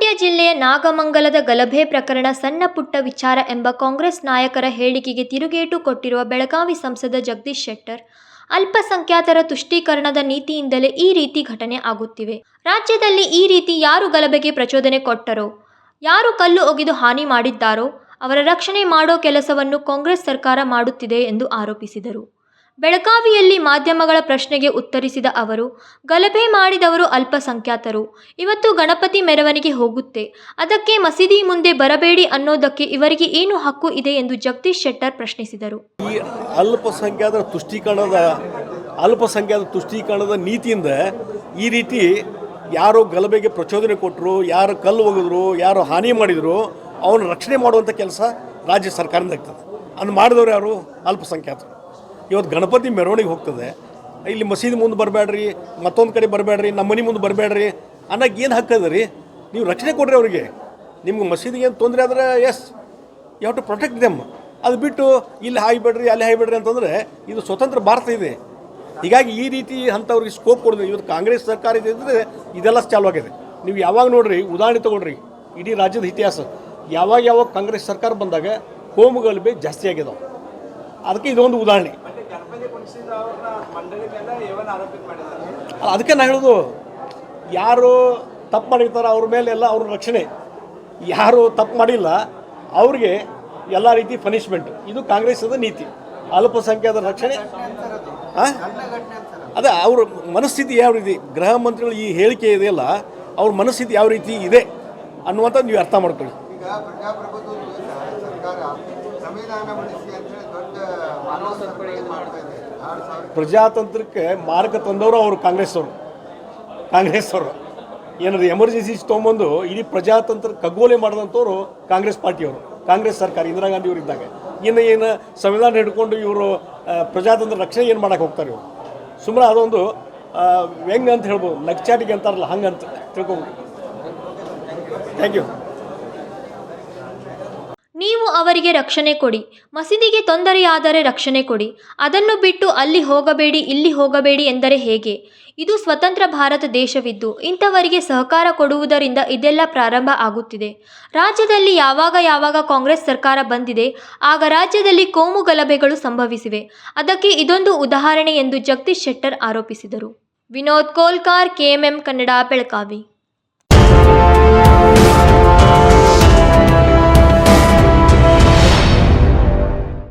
ಜಿಲ್ಲೆಯ ನಾಗಮಂಗಲದ ಗಲಭೆ ಪ್ರಕರಣ ಸಣ್ಣ ಪುಟ್ಟ ವಿಚಾರ ಎಂಬ ಕಾಂಗ್ರೆಸ್ ನಾಯಕರ ಹೇಳಿಕೆಗೆ ತಿರುಗೇಟು ಕೊಟ್ಟಿರುವ ಬೆಳಗಾವಿ ಸಂಸದ ಜಗದೀಶ್ ಶೆಟ್ಟರ್, ಅಲ್ಪಸಂಖ್ಯಾತರ ತುಷ್ಟೀಕರಣದ ನೀತಿಯಿಂದಲೇ ಈ ರೀತಿ ಘಟನೆ ಆಗುತ್ತಿವೆ. ರಾಜ್ಯದಲ್ಲಿ ಈ ರೀತಿ ಯಾರು ಗಲಭೆಗೆ ಪ್ರಚೋದನೆ ಕೊಟ್ಟರೋ, ಯಾರು ಕಲ್ಲು ಒಗೆದು ಹಾನಿ ಮಾಡಿದ್ದಾರೋ, ಅವರ ರಕ್ಷಣೆ ಮಾಡೋ ಕೆಲಸವನ್ನು ಕಾಂಗ್ರೆಸ್ ಸರ್ಕಾರ ಮಾಡುತ್ತಿದೆ ಎಂದು ಆರೋಪಿಸಿದರು. ಬೆಳಗಾವಿಯಲ್ಲಿ ಮಾಧ್ಯಮಗಳ ಪ್ರಶ್ನೆಗೆ ಉತ್ತರಿಸಿದ ಅವರು, ಗಲಭೆ ಮಾಡಿದವರು ಅಲ್ಪಸಂಖ್ಯಾತರು. ಇವತ್ತು ಗಣಪತಿ ಮೆರವಣಿಗೆ ಹೋಗುತ್ತೆ. ಅದಕ್ಕೆ ಮಸೀದಿ ಮುಂದೆ ಬರಬೇಡಿ ಅನ್ನೋದಕ್ಕೆ ಇವರಿಗೆ ಏನು ಹಕ್ಕು ಇದೆ ಎಂದು ಜಗದೀಶ್ ಶೆಟ್ಟರ್ ಪ್ರಶ್ನಿಸಿದರು. ಈ ಅಲ್ಪಸಂಖ್ಯಾತರ ತುಷ್ಟೀಕರಣದ ಅಲ್ಪಸಂಖ್ಯಾತ ತುಷ್ಟೀಕರಣದ ನೀತಿಯಿಂದ ಈ ರೀತಿ ಯಾರು ಗಲಭೆಗೆ ಪ್ರಚೋದನೆ ಕೊಟ್ಟರು ಯಾರು ಕಲ್ಲು ಒಗೆದ್ರು, ಯಾರು ಹಾನಿ ಮಾಡಿದರು, ಅವನ ರಕ್ಷಣೆ ಮಾಡುವಂಥ ಕೆಲಸ ರಾಜ್ಯ ಸರ್ಕಾರದಿಂದ ಆಗ್ತದೆ. ಅದನ್ನು ಮಾಡಿದವರು ಯಾರು? ಅಲ್ಪಸಂಖ್ಯಾತರು. ಇವತ್ತು ಗಣಪತಿ ಮೆರವಣಿಗೆ ಹೋಗ್ತದೆ. ಇಲ್ಲಿ ಮಸೀದಿ ಮುಂದೆ ಬರಬೇಡ್ರಿ, ಮತ್ತೊಂದು ಕಡೆ ಬರಬೇಡ್ರಿ, ನಮ್ಮ ಮನೆ ಮುಂದೆ ಬರಬೇಡ್ರಿ ಅನ್ನೋಕೆ ಏನು ಹಕ್ಕದ ರೀ? ನೀವು ರಕ್ಷಣೆ ಕೊಡ್ರಿ ಅವರಿಗೆ. ನಿಮ್ಗೆ ಮಸೀದಿಗೆ ಏನು ತೊಂದರೆ ಆದ್ರೆ yes you have to protect them ಅದು ಬಿಟ್ಟು ಇಲ್ಲಿ ಹಾಯ್ಬೇಡ್ರಿ, ಅಲ್ಲಿ ಹಾಯ್ಬೇಡ್ರಿ ಅಂತಂದರೆ ಇದು ಸ್ವತಂತ್ರ ಭಾರತ ಇದೆ. ಹೀಗಾಗಿ ಈ ರೀತಿ ಅಂಥವ್ರಿಗೆ ಸ್ಕೋಪ್ ಕೊಡೋದು ಇವತ್ತು ಕಾಂಗ್ರೆಸ್ ಸರ್ಕಾರ ಇದ್ದರೆ ಇದೆಲ್ಲ ಚಾಲು ಆಗಿದೆ. ನೀವು ಯಾವಾಗ ನೋಡ್ರಿ, ಉದಾಹರಣೆ ತೊಗೊಳ್ರಿ. ಇಡೀ ರಾಜ್ಯದ ಇತಿಹಾಸ. ಯಾವಾಗ ಯಾವಾಗ ಕಾಂಗ್ರೆಸ್ ಸರ್ಕಾರ ಬಂದಾಗ ಹೋಮ್ ಗಲಭೆ ಜಾಸ್ತಿ ಆಗಿದಾವೆ. ಅದಕ್ಕೆ ಇದೊಂದು ಉದಾಹರಣೆ. ಅದಕ್ಕೆ ನಾನು ಹೇಳೋದು, ಯಾರು ತಪ್ಪು ಮಾಡಿರ್ತಾರೋ ಅವ್ರ ಮೇಲೆ ಎಲ್ಲ ಅವ್ರ ರಕ್ಷಣೆ. ಯಾರು ತಪ್ಪು ಮಾಡಿಲ್ಲ, ಅವ್ರಿಗೆ ಎಲ್ಲ ರೀತಿ ಪನಿಷ್ಮೆಂಟ್ ಇದು ಕಾಂಗ್ರೆಸ್ಸದ ನೀತಿ. ಅಲ್ಪಸಂಖ್ಯಾತರ ರಕ್ಷಣೆ? ಅದೇ, ಅವ್ರ ಮನಸ್ಥಿತಿ ಯಾವ ರೀತಿ? ಗೃಹ ಮಂತ್ರಿಗಳು ಈ ಹೇಳಿಕೆ ಇದೆಯಲ್ಲ, ಅವ್ರ ಮನಸ್ಥಿತಿ ಯಾವ ರೀತಿ ಇದೆ ಅನ್ನುವಂಥದ್ದು ನೀವು ಅರ್ಥ ಮಾಡ್ಕೊಳ್ಳಿ. ಪ್ರಜಾತಂತ್ರಕ್ಕೆ ಮಾರ್ಗ ತಂದವರು ಅವರು ಕಾಂಗ್ರೆಸ್ ಅವರು ಕಾಂಗ್ರೆಸ್ ಅವರು ಏನಾದ್ರು ಎಮರ್ಜೆನ್ಸಿ ತೊಗೊಂಬಂದು ಇಡೀ ಪ್ರಜಾತಂತ್ರ ಕಗ್ಗೋಲೆ ಮಾಡಿದಂಥವ್ರು ಕಾಂಗ್ರೆಸ್ ಪಾರ್ಟಿಯವರು. ಕಾಂಗ್ರೆಸ್ ಸರ್ಕಾರ ಇಂದಿರಾ ಗಾಂಧಿ ಅವರು ಇದ್ದಾಗ. ಇನ್ನು ಏನು ಸಂವಿಧಾನ ಹಿಡ್ಕೊಂಡು ಇವರು ಪ್ರಜಾತಂತ್ರ ರಕ್ಷಣೆ ಏನು ಮಾಡೋಕೆ ಹೋಗ್ತಾರೆ ಇವರು? ಸುಮ್ಮನೆ ಅದೊಂದು ವ್ಯಂಗ್ ಅಂತ ಹೇಳ್ಬೋದು. ನಗ್ಚಾಟಿಗೆ ಅಂತಾರಲ್ಲ ಹಂಗಂತ ತಿಳ್ಕೊಬೋದು. ಥ್ಯಾಂಕ್ ಯು ಅವರಿಗೆ ರಕ್ಷಣೆ ಕೊಡಿ. ಮಸೀದಿಗೆ ತೊಂದರೆಯಾದರೆ ರಕ್ಷಣೆ ಕೊಡಿ. ಅದನ್ನು ಬಿಟ್ಟು ಅಲ್ಲಿ ಹೋಗಬೇಡಿ, ಇಲ್ಲಿ ಹೋಗಬೇಡಿ ಎಂದರೆ ಹೇಗೆ? ಇದು ಸ್ವತಂತ್ರ ಭಾರತ ದೇಶವಿದ್ದು, ಇಂಥವರಿಗೆ ಸಹಕಾರ ಕೊಡುವುದರಿಂದ ಇದೆಲ್ಲ ಪ್ರಾರಂಭ ಆಗುತ್ತಿದೆ. ರಾಜ್ಯದಲ್ಲಿ ಯಾವಾಗ ಯಾವಾಗ ಕಾಂಗ್ರೆಸ್ ಸರ್ಕಾರ ಬಂದಿದೆ, ಆಗ ರಾಜ್ಯದಲ್ಲಿ ಕೋಮು ಗಲಭೆಗಳು ಸಂಭವಿಸಿವೆ. ಅದಕ್ಕೆ ಇದೊಂದು ಉದಾಹರಣೆ ಎಂದು ಜಗದೀಶ್ ಶೆಟ್ಟರ್ ಆರೋಪಿಸಿದರು. ವಿನೋದ್ ಕೋಲ್ಕಾರ್ ಕೆಎಂಎಂ ಕನ್ನಡ, ಬೆಳಗಾವಿ.